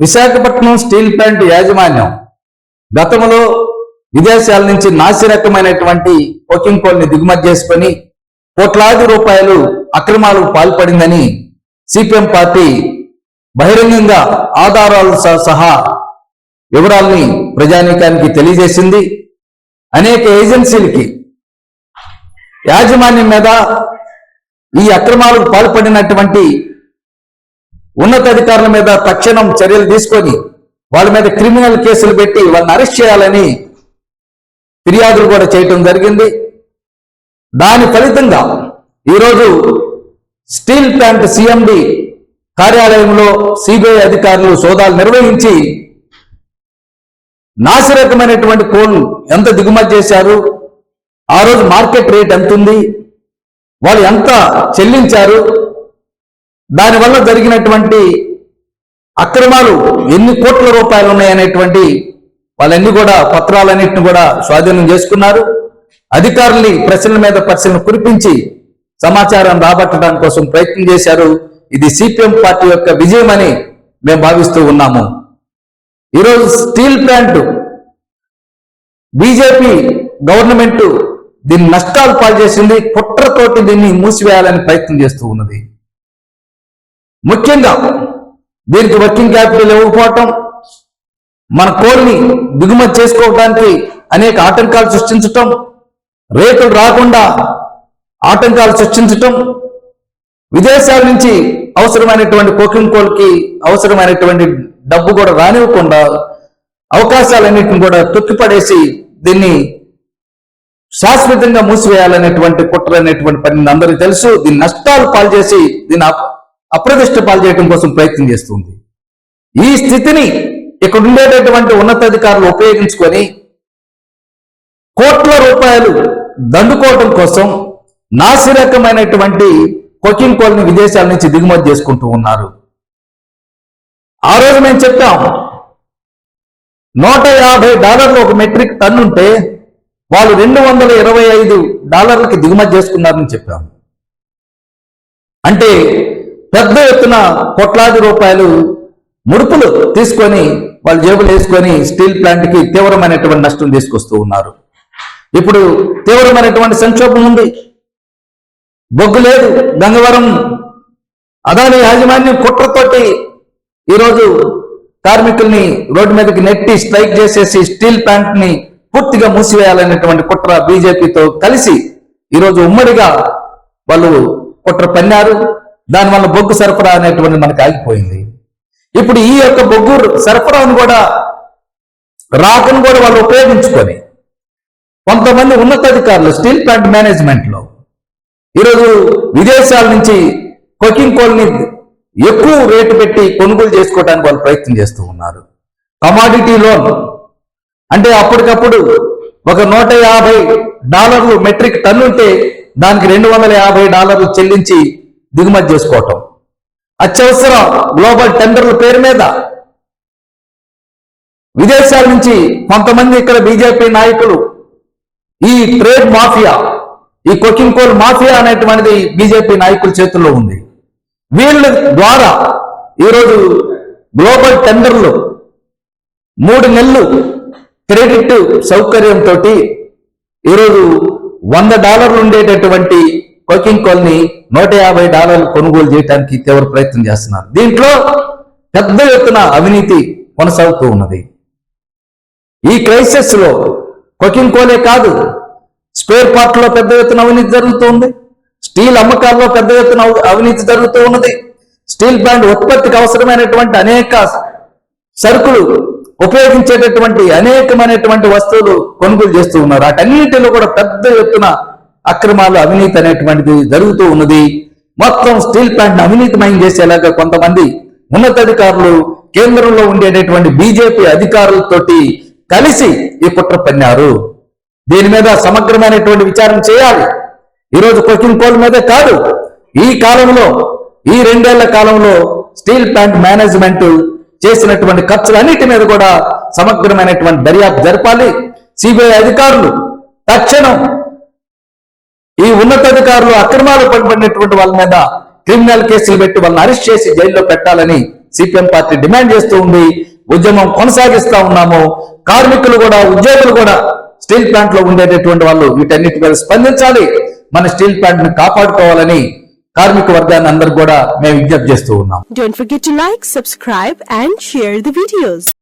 Visakhapatnam steel plant యాజమాన్యం గతంలో విదేశాల నుంచి నాసిరకమైనటువంటి కోకింగ్ కోల్ని దిగుమతి చేసుకొని కోట్లాది రూపాయలు అక్రమాలకు పాల్పడిందని సిపిఎం పార్టీ బహిరంగంగా ఆధారాలు సహా వివరాల్ని ప్రజానీకానికి తెలియజేసింది. అనేక ఏజెన్సీలకి యాజమాన్యం మీద ఈ అక్రమాలకు పాల్పడినటువంటి ఉన్నతాధికారుల మీద తక్షణం చర్యలు తీసుకొని వాళ్ళ మీద క్రిమినల్ కేసులు పెట్టి వాళ్ళని అరెస్ట్ చేయాలని ఫిర్యాదులు కూడా చేయటం జరిగింది. దాని ఫలితంగా ఈరోజు స్టీల్ ప్లాంట్ సిఎండి కార్యాలయంలో సిబిఐ అధికారులు సోదాలు నిర్వహించి నాసిరకమైనటువంటి కోల్ ఎంత దిగుమతి చేశారు? ఆ రోజు మార్కెట్ రేట్ ఎంత ఉంది వాళ్ళు ఎంత చెల్లించారు? దానివల్ల జరిగినటువంటి అక్రమాలు ఎన్ని కోట్ల రూపాయలు ఉన్నాయనేటువంటి వాళ్ళన్ని కూడా పత్రాలన్నింటిని కూడా స్వాధీనం చేసుకున్నారు. అధికారుల్ని ప్రశ్నల మీద ప్రశ్నలు కురిపించి సమాచారం రాబట్టడం కోసం ప్రయత్నం చేశారు. ఇది సిపిఎం పార్టీ యొక్క విజయం అని మేము భావిస్తూ ఉన్నాము. ఈరోజు స్టీల్ ప్లాంట్ బీజేపీ గవర్నమెంట్ దీన్ని నష్టాలు పాల్చేసింది కుట్రతోటి దీన్ని మూసివేయాలని ప్రయత్నం చేస్తూ ఉన్నది. ముఖ్యంగా దీనికి వర్కింగ్ క్యాపిటల్ ఇవ్వకపోవటం మన కోల్ని దిగుమతి చేసుకోవడానికి అనేక ఆటంకాలు సృష్టించటం రేట్లు రాకుండా ఆటంకాలు సృష్టించటం విదేశాల నుంచి అవసరమైనటువంటి కోకింగ్ కోల్కి అవసరమైనటువంటి డబ్బు కూడా రానివ్వకుండా అవకాశాలన్నింటిని కూడా తొక్కిపడేసి దీన్ని శాశ్వతంగా మూసివేయాలనేటువంటి కుట్ర అనేటువంటి పని అందరికీ తెలుసు. దీన్ని నష్టాలు పాల్చేసి దీన్ని దీన్ని అప్రదిష్ట పాలు చేయడం కోసం ప్రయత్నం చేస్తుంది. ఈ స్థితిని ఇక్కడ ఉండేటటువంటి ఉన్నతాధికారులు ఉపయోగించుకొని కోట్ల రూపాయలు దండుకోవటం కోసం నాసిరకమైనటువంటి కొకింగ్ కోల్ని విదేశాల నుంచి దిగుమతి చేసుకుంటూ ఉన్నారు. ఆ రోజు మేము చెప్పాం నూట యాభై డాలర్లు ఒక మెట్రిక్ టన్ ఉంటే వాళ్ళు రెండు వందల ఇరవై ఐదు డాలర్లకి దిగుమతి చేసుకున్నారని చెప్పాం. అంటే పెద్ద ఎత్తున కోట్లాది రూపాయలు ముడుపులు తీసుకొని వాళ్ళు జేబులు వేసుకొని స్టీల్ ప్లాంట్కి తీవ్రమైనటువంటి నష్టం తీసుకొస్తూ ఉన్నారు. ఇప్పుడు తీవ్రమైనటువంటి సంక్షోభం ఉంది. బొగ్గు లేదు. గంగవరం అదాని యాజమాన్యం కుట్రతోటి ఈరోజు కార్మికుల్ని రోడ్డు మీదకి నెట్టి స్ట్రైక్ చేసేసి స్టీల్ ప్లాంట్ని పూర్తిగా మూసివేయాలనేటువంటి కుట్ర బీజేపీతో కలిసి ఈరోజు ఉమ్మడిగా వాళ్ళు కుట్ర పన్నారు. దానివల్ల బొగ్గు సరఫరా అనేటువంటి మనకు ఆగిపోయింది. ఇప్పుడు ఈ యొక్క బొగ్గు సరఫరాను కూడా రాకను కూడా వాళ్ళు ఉపయోగించుకొని కొంతమంది ఉన్నతాధికారులు స్టీల్ ప్లాంట్ మేనేజ్మెంట్లో ఈరోజు విదేశాల నుంచి కొకింగ్ కోల్ని ఎక్కువ రేటు పెట్టి కొనుగోలు చేసుకోవడానికి వాళ్ళు ప్రయత్నం చేస్తూ ఉన్నారు. కమాడిటీ లోన్ అంటే అప్పటికప్పుడు ఒక నూట యాభై డాలర్లు మెట్రిక్ టన్ ఉంటే దానికి రెండు వందల యాభై డాలర్లు చెల్లించి దిగుమతి చేసుకోవటం. అత్యవసర గ్లోబల్ టెండర్ల పేరు మీద. విదేశాల నుంచి కొంతమంది ఇక్కడ బీజేపీ నాయకులు ఈ ట్రేడ్ మాఫియా ఈ కొకింగ్ కోల్ మాఫియా అనేటువంటిది బీజేపీ నాయకుల చేతుల్లో ఉంది. వీళ్ళ ద్వారా ఈరోజు గ్లోబల్ టెండర్లు మూడు నెలలు క్రెడిట్ సౌకర్యంతో ఈరోజు వంద డాలర్లు ఉండేటటువంటి కోకింగ్ కోల్ని నూట యాభై డాలర్లు కొనుగోలు చేయడానికి తీవ్ర ప్రయత్నం చేస్తున్నారు. దీంట్లో పెద్ద ఎత్తున అవినీతి కొనసాగుతూ ఉన్నది. ఈ క్రైసిస్లో కొకింగ్ కోలే కాదు స్పేర్ పార్ట్లో పెద్ద ఎత్తున అవినీతి జరుగుతుంది స్టీల్ అమ్మకాల్లో పెద్ద ఎత్తున అవినీతి జరుగుతూ ఉన్నది. స్టీల్ ప్లాంట్ ఉత్పత్తికి అవసరమైనటువంటి అనేక సరుకులు ఉపయోగించేటటువంటి అనేకమైనటువంటి వస్తువులు కొనుగోలు చేస్తూ ఉన్నారు. వాటన్నిటిలో కూడా పెద్ద ఎత్తున అక్రమాలు అవినీతి అనేటువంటిది జరుగుతూ ఉన్నది. మొత్తం స్టీల్ ప్లాంట్ అవినీతిమయం చేసేలాగా కొంతమంది ఉన్నతాధికారులు కేంద్రంలో ఉండేటటువంటి బీజేపీ అధికారులతోటి కలిసి ఈ కుట్ర పన్నారు. దీని మీద సమగ్రమైనటువంటి విచారణ చేయాలి. ఈరోజు కొకింగ్ కోల్ మీదే కాదు. ఈ కాలంలో ఈ రెండేళ్ళ కాలంలో స్టీల్ ప్లాంట్ మేనేజ్మెంట్ చేసినటువంటి ఖర్చులన్నిటి మీద కూడా సమగ్రమైనటువంటి దర్యాప్తు జరపాలి. సిబిఐ అధికారులు తక్షణం ఈ ఉన్నతాధికారులు అక్రమాలు పడిపడినటువంటి వాళ్ళ మీద క్రిమినల్ కేసులు పెట్టి వాళ్ళని అరెస్ట్ చేసి జైల్లో పెట్టాలని సిపిఎం పార్టీ డిమాండ్ చేస్తూ ఉంది. ఉద్యమం కొనసాగిస్తా ఉన్నాము. కార్మికులు కూడా ఉద్యోగులు కూడా స్టీల్ ప్లాంట్లో ఉండేటటువంటి వాళ్ళు వీటన్నిటి మీద స్పందించాలి. మన స్టీల్ ప్లాంట్ని కాపాడుకోవాలని కార్మిక వర్గాన్ని అందరు కూడా మేము విజ్ఞప్తి చేస్తూ ఉన్నాం. Don't forget to like.